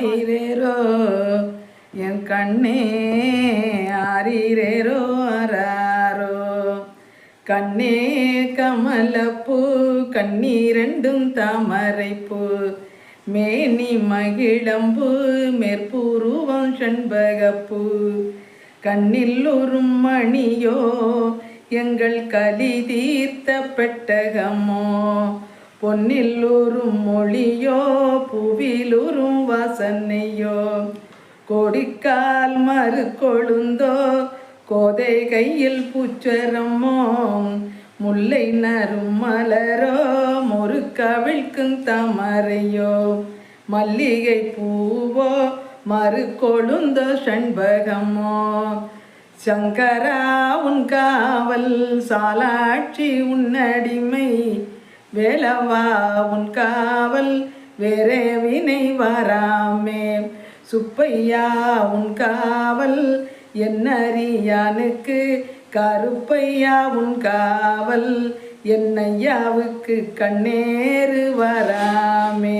ஆரீரேரோ என் கண்ணே ஆரீரேரோ ஆராரோ கண்ணே கமலப்பூ கண்ணீரெண்டும் தாமரைப்பூ. மேனி மகிழம்பு மேற்பூருவம் செண்பகப்பூ. கண்ணில் ஒரு மணியோ எங்கள் கலி தீர்த்த பெட்டகமோ. பொன்னில் மொழியோ புவிலுறும் வாசனையோ. கொடிக்கால் மறு கொழுந்தோ கோதை கையில் பூச்சரமோ. முல்லை நரும் மலரோ முறுக்கவிழ்க்கும் தமரையோ. மல்லிகை பூவோ மறு கொழுந்தோ சண்பகமோ. சங்கரா உன் காவல் சாலாட்சி உன்னடிமை. வேலவா உன் காவல் வேறே வினை வராமே. சுப்பையா உன் காவல் என்னறியானுக்கு? கருப்பையா உன் காவல் என்னையாவுக்கு கண்ணேறு வராமே.